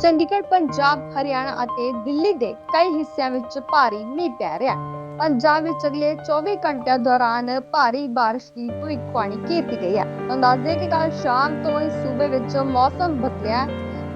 ਚੰਡੀਗੜ੍ਹ, ਪੰਜਾਬ, ਹਰਿਆਣਾ ਅਤੇ ਦਿੱਲੀ ਦੇ ਕਈ ਹਿੱਸਿਆਂ ਵਿੱਚ ਭਾਰੀ ਮੀਂਹ ਪੈ ਰਿਹਾ ਹੈ। ਪੰਜਾਬ ਵਿੱਚ ਅਗਲੇ 24 ਘੰਟਿਆਂ ਦੌਰਾਨ ਭਾਰੀ ਬਾਰਿਸ਼ ਦੀ ਭਵਿੱਖਬਾਣੀ ਕੀਤੀ ਗਈ ਹੈ। ਅੰਦਾਜ਼ੇ ਕਿ ਕੱਲ ਸ਼ਾਮ ਤੋਂ ਹੀ ਸੂਬੇ ਵਿੱਚ ਮੌਸਮ ਬਦਲਿਆ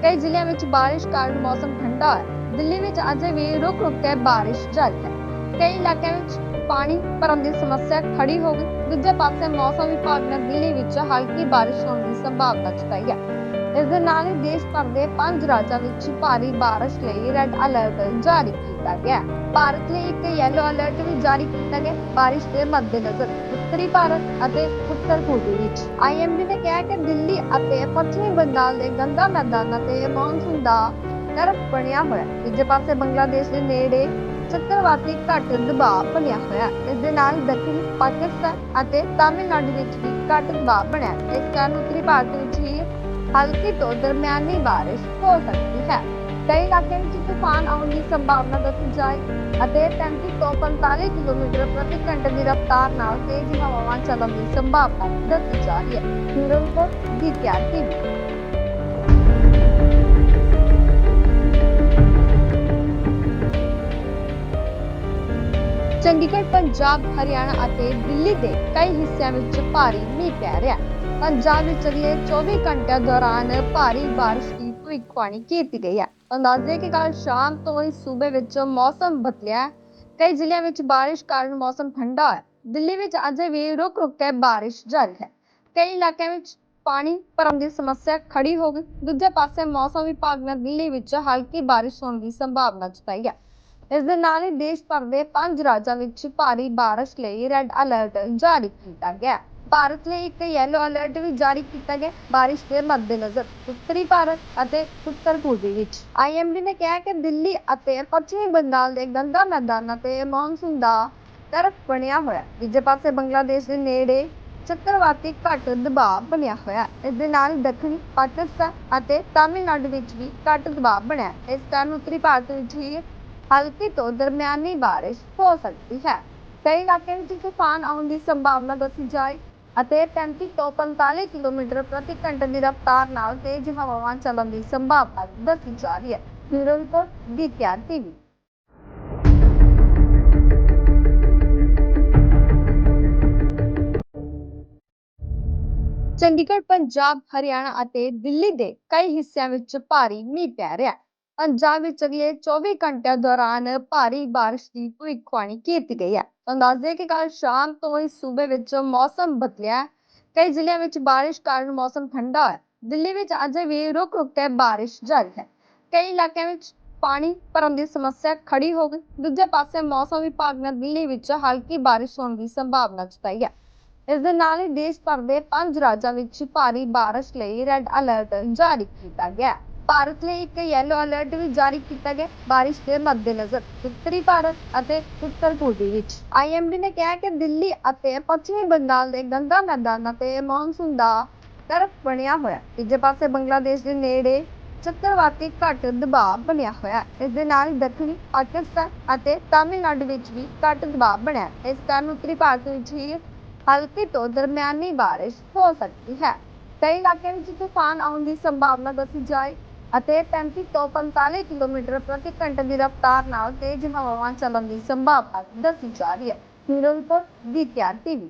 ਕਈ ਜ਼ਿਲ੍ਹਿਆਂ ਵਿੱਚ ਬਾਰਿਸ਼ ਕਾਰਨ ਮੌਸਮ ਠੰਡਾ ਹੈ। ਦਿੱਲੀ ਵਿੱਚ ਅਜੇ ਵੀ ਰੁਕ ਰੁਕ ਕੇ ਬਾਰਿਸ਼ ਜਾਰੀ ਹੈ। ਕਈ ਇਲਾਕਿਆਂ ਵਿੱਚ ਪਾਣੀ ਭਰਨ ਦੀ ਸਮੱਸਿਆ ਖੜੀ ਹੋ ਗਈ। ਦੂਜੇ ਪਾਸੇ ਮੌਸਮ ਵਿਭਾਗ ਨੇ ਦਿੱਲੀ ਵਿੱਚ ਹਲਕੀ ਬਾਰਿਸ਼ ਹੋਣ ਦੀ ਸੰਭਾਵਨਾ ਜਤਾਈ ਹੈ। ਇਸ ਦੇ ਨਾਲ ਹੀ ਦੇਸ਼ ਭਰ ਦੇ ਪੰਜ ਰਾਜਾਂ ਵਿੱਚ ਭਾਰੀ ਬਾਰਿਸ਼ ਲਈ ਰੈੱਡ ਅਲਰਟ ਜਾਰੀ ਕੀਤਾ ਗਿਆ ਭਾਰਤ ਲਈ ਇੱਕ ਯੈਲੋ ਅਲਰਟ ਵੀ ਜਾਰੀ ਕੀਤਾ ਗਿਆ ਬਾਰਿਸ਼ ਦੇ ਮੱਦੇਨਜ਼ਰ ਉੱਤਰੀ ਭਾਰਤ ਅਤੇ ਉੱਤਰ ਪੂਰਬੀ ਵਿੱਚ ਆਈਐਮਡੀ ਨੇ ਕਿਹਾ ਕਿ ਦਿੱਲੀ ਅਤੇ ਪੱਛਮੀ ਬੰਗਾਲ ਦੇ ਗੰਗਾ ਮੈਦਾਨਾਂ ਤੇ ਮੌਨਸੂਨ ਦਾ ਤਰਫ ਬਣਿਆ ਹੋਇਆ ਹੈ। ਦੂਜੇ ਪਾਸੇ ਬੰਗਲਾਦੇਸ਼ ਦੇ ਨੇੜੇ ਚੱਕਰਵਾਤੀ ਘੱਟ ਦਬਾਅ ਬਣਿਆ ਹੋਇਆ ਹੈ। ਇਸ ਦੇ ਨਾਲ ਦੱਖਣੀ ਪਾਕਿਸਤਾਨ ਅਤੇ ਤਾਮਿਲਨਾਡੂ ਵਿੱਚ ਵੀ ਘੱਟ ਦਬਾਅ ਬਣਿਆ ਇਸ ਕਾਰਨ ਉੱਤਰੀ ਭਾਰਤ ਵਿੱਚ ਹੀ ਹਲਕੀ ਤੋਂ ਦਰਮਿਆਨੀ ਬਾਰਿਸ਼ ਹੋ ਸਕਦੀ ਹੈ। ਕਈ ਇਲਾਕਿਆਂ ਵਿੱਚ ਤੂਫਾਨ ਆਉਣ ਦੀ ਸੰਭਾਵਨਾ ਦੱਸੀ ਜਾਏ ਅਤੇ 35 ਤੋਂ 45 ਕਿਲੋਮੀਟਰ ਪ੍ਰਤੀ ਘੰਟੇ ਦੀ ਰਫ਼ਤਾਰ ਨਾਲ ਤੇਜ਼ ਹਵਾਵਾਂ ਚੱਲਣ ਦੀ ਸੰਭਾਵਨਾ ਦੱਸੀ ਜਾ ਰਹੀ ਹੈ। Bureau report DTR Chandigarh, Punjab, Haryana ਅਤੇ ਦਿੱਲੀ ਦੇ ਕਈ ਹਿੱਸਿਆਂ ਵਿੱਚ ਭਾਰੀ ਮੀਂਹ ਪੈ ਰਿਹਾ ਹੈ। ਪੰਜਾਬ ਵਿੱਚ ਅਗਲੇ 24 ਘੰਟਿਆਂ ਦੌਰਾਨ ਭਾਰੀ ਬਾਰਿਸ਼ ਦੀ ਭਵਿੱਖਬਾਣੀ ਕੀਤੀ ਗਈ ਹੈ। ਅੰਦਾਜ਼ੇ ਕਿ ਕੱਲ ਸ਼ਾਮ ਤੋਂ ਹੀ ਸੂਬੇ ਵਿੱਚ ਮੌਸਮ ਬਦਲਿਆ ਹੈ ਕਈ ਜ਼ਿਲ੍ਹਿਆਂ ਵਿੱਚ ਬਾਰਿਸ਼ ਕਾਰਨ ਮੌਸਮ ਠੰਡਾ ਹੈ। ਦਿੱਲੀ ਵਿੱਚ ਅਜੇ ਵੀ ਰੁਕ ਰੁਕ ਕੇ ਬਾਰਿਸ਼ ਜਾਰੀ ਹੈ। ਕਈ ਇਲਾਕਿਆਂ ਵਿੱਚ ਪਾਣੀ ਭਰਨ ਦੀ ਸਮੱਸਿਆ ਖੜੀ ਹੋ ਗਈ। ਦੂਜੇ ਪਾਸੇ ਮੌਸਮ ਵਿਭਾਗ ਨੇ ਦਿੱਲੀ ਵਿੱਚ ਹਲਕੀ ਬਾਰਿਸ਼ ਹੋਣ ਦੀ ਸੰਭਾਵਨਾ ਜਤਾਈ ਹੈ। ਇਸ ਦੇ ਨਾਲ ਹੀ ਦੇਸ਼ ਭਰ ਦੇ ਪੰਜ ਰਾਜਾਂ ਵਿੱਚ ਭਾਰੀ ਬਾਰਿਸ਼ ਲਈ ਰੈੱਡ ਅਲਰਟ ਜਾਰੀ ਕੀਤਾ ਗਿਆ ਹੈ। ਭਾਰਤ ਲਈ ਇੱਕ ਯੈਲੋ ਅਲਰਟ ਵੀ ਜਾਰੀ ਕੀਤਾ ਗਿਆ ਹੈ। ਦੇ ਮੱਦੇਨਜ਼ਰ ਉੱਤਰੀ ਭਾਰਤ ਅਤੇ ਉੱਤਰ ਪੂਰਬੀ ਵਿੱਚ ਆਈਐਮਡੀ ਨੇ ਕਿਹਾ ਕਿ ਦਿੱਲੀ ਅਤੇ ਪੱਛਮੀ ਬੰਗਾਲ ਦੇ ਗੰਗਾ ਮੈਦਾਨਾਂ ਤੇ ਮੌਨਸੂਨ ਦਾ ਤਰਫ ਬਣਿਆ ਹੋਇਆ ਦੂਜੇ ਪਾਸੇ ਬੰਗਲਾਦੇਸ਼ ਦੇ ਨੇੜੇ ਚੱਕਰਵਾਤੀ ਘੱਟ ਦਬਾਅ ਬਣਿਆ ਹੋਇਆ ਇਸ ਦੇ ਨਾਲ ਦੱਖਣੀ ਪਾਕਿਸਤਾਨ ਅਤੇ ਤਾਮਿਲਨਾਡੂ ਵਿੱਚ ਵੀ ਘੱਟ ਦਬਾਅ ਬਣਿਆ ਇਸ ਕਾਰਨ ਉੱਤਰੀ ਭਾਰਤ ਵਿੱਚ ਹੀ ਹਲਕੀ ਤੋਂ ਦਰਮਿਆਨੀ ਬਾਰਿਸ਼ ਹੋ ਸਕਦੀ ਹੈ। ਕਈ ਇਲਾਕਿਆਂ ਵਿੱਚ ਤੂਫਾਨ ਆਉਣ ਦੀ ਸੰਭਾਵਨਾ ਦੱਸੀ ਜਾਏ ਅਤੇ 35 ਤੋਂ 45 ਕਿਲੋਮੀਟਰ ਪ੍ਰਤੀ ਘੰਟੇ ਦੀ ਰਫ਼ਤਾਰ ਨਾਲ ਤੇਜ਼ ਹਵਾਵਾਂ ਚੱਲਣ ਦੀ ਸੰਭਾਵਨਾ ਦੱਸੀ ਜਾ ਰਹੀ ਹੈ। Bureau report DTR TV. Chandigarh, Punjab, Haryana ਅਤੇ ਦਿੱਲੀ ਦੇ ਕਈ ਹਿੱਸਿਆਂ ਵਿੱਚ ਭਾਰੀ ਮੀਂਹ ਪੈ ਰਿਹਾ ਹੈ। ਪੰਜਾਬ ਵਿੱਚ ਅਗਲੇ 24 ਘੰਟਿਆਂ ਦੌਰਾਨ ਭਾਰੀ ਬਾਰਿਸ਼ ਦੀ ਭਵਿੱਖਬਾਣੀ ਕੀਤੀ ਗਈ ਹੈ। ਅੰਦਾਜ਼ੇ ਕਿ ਕੱਲ ਸ਼ਾਮ ਤੋਂ ਹੀ ਸੂਬੇ ਵਿੱਚ ਮੌਸਮ ਬਦਲਿਆ ਕਈ ਜ਼ਿਲ੍ਹਿਆਂ ਵਿੱਚ ਬਾਰਿਸ਼ ਕਾਰਨ ਮੌਸਮ ਠੰਡਾ ਹੋਇਆ ਦਿੱਲੀ ਵਿੱਚ ਅਜੇ ਵੀ ਰੁਕ ਰੁਕ ਕੇ ਬਾਰਿਸ਼ ਜਾਰੀ ਹੈ। ਕਈ ਇਲਾਕਿਆਂ ਵਿੱਚ ਪਾਣੀ ਭਰਨ ਦੀ ਸਮੱਸਿਆ ਖੜੀ ਹੋ ਗਈ। ਦੂਜੇ ਪਾਸੇ ਮੌਸਮ ਵਿਭਾਗ ਨੇ ਦਿੱਲੀ ਵਿੱਚ ਹਲਕੀ ਬਾਰਿਸ਼ ਹੋਣ ਦੀ ਸੰਭਾਵਨਾ ਜਤਾਈ ਹੈ। ਇਸ ਦੇ ਨਾਲ ਹੀ ਦੇਸ਼ ਭਰ ਦੇ ਪੰਜ ਰਾਜਾਂ ਵਿੱਚ ਭਾਰੀ ਬਾਰਿਸ਼ ਲਈ ਰੈੱਡ ਅਲਰਟ ਜਾਰੀ ਕੀਤਾ ਗਿਆ ਭਾਰਤ ਲਈ ਇੱਕ ਯੈਲੋ ਅਲਰਟ ਵੀ ਜਾਰੀ ਕੀਤਾ ਗਿਆ ਹੈ। ਬਾਰਿਸ਼ ਦੇ ਮੱਦੇਨਜ਼ਰ, ਉੱਤਰੀ ਭਾਰਤ ਅਤੇ ਉੱਤਰ ਪੂਰਬੀ ਵਿੱਚ। ਆਈਐਮਡੀ ਨੇ ਕਿਹਾ ਕਿ ਦਿੱਲੀ ਅਤੇ ਪੱਛਮੀ ਬੰਗਾਲ ਦੇ ਗੰਗਾ ਮੈਦਾਨਾਂ ਤੇ ਮੌਨਸੂਨ ਦਾ ਤਰਫ ਬਣਿਆ ਹੋਇਆ ਤੀਜੇ ਪਾਸੇ ਬੰਗਲਾਦੇਸ਼ ਦੇ ਨੇੜੇ ਚੱਕਰਵਾਤੀ ਘੱਟ ਦਬਾਅ ਬਣਿਆ ਹੋਇਆ ਇਸ ਦੇ ਨਾਲ ਹੀ ਦੱਖਣੀ ਪਾਕਿਸਤਾਨ ਅਤੇ ਤਾਮਿਲਨਾਡੂ ਵਿੱਚ ਵੀ ਘੱਟ ਦਬਾਅ ਬਣਿਆ ਇਸ ਕਾਰਨ ਉੱਤਰੀ ਭਾਰਤ ਵਿੱਚ ਹੀ ਹਲਕੀ ਤੋਂ ਦਰਮਿਆਨੀ ਬਾਰਿਸ਼ ਹੋ ਸਕਦੀ ਹੈ। ਕਈ ਇਲਾਕਿਆਂ ਵਿੱਚ ਤੂਫਾਨ ਆਉਣ ਦੀ ਸੰਭਾਵਨਾ ਦੱਸੀ ਜਾਏ ਅਤੇ 35 ਤੋਂ 45 ਕਿਲੋਮੀਟਰ ਪ੍ਰਤੀ ਘੰਟੇ ਦੀ ਰਫ਼ਤਾਰ ਨਾਲ ਤੇਜ਼ ਹਵਾਵਾਂ ਚੱਲਣ ਦੀ ਸੰਭਾਵਨਾ ਦੱਸੀ ਜਾ ਰਹੀ ਹੈ। ਬਿਊਰੋ ਦੀ ਡੀਟੀਆਰ ਟੀਵੀ।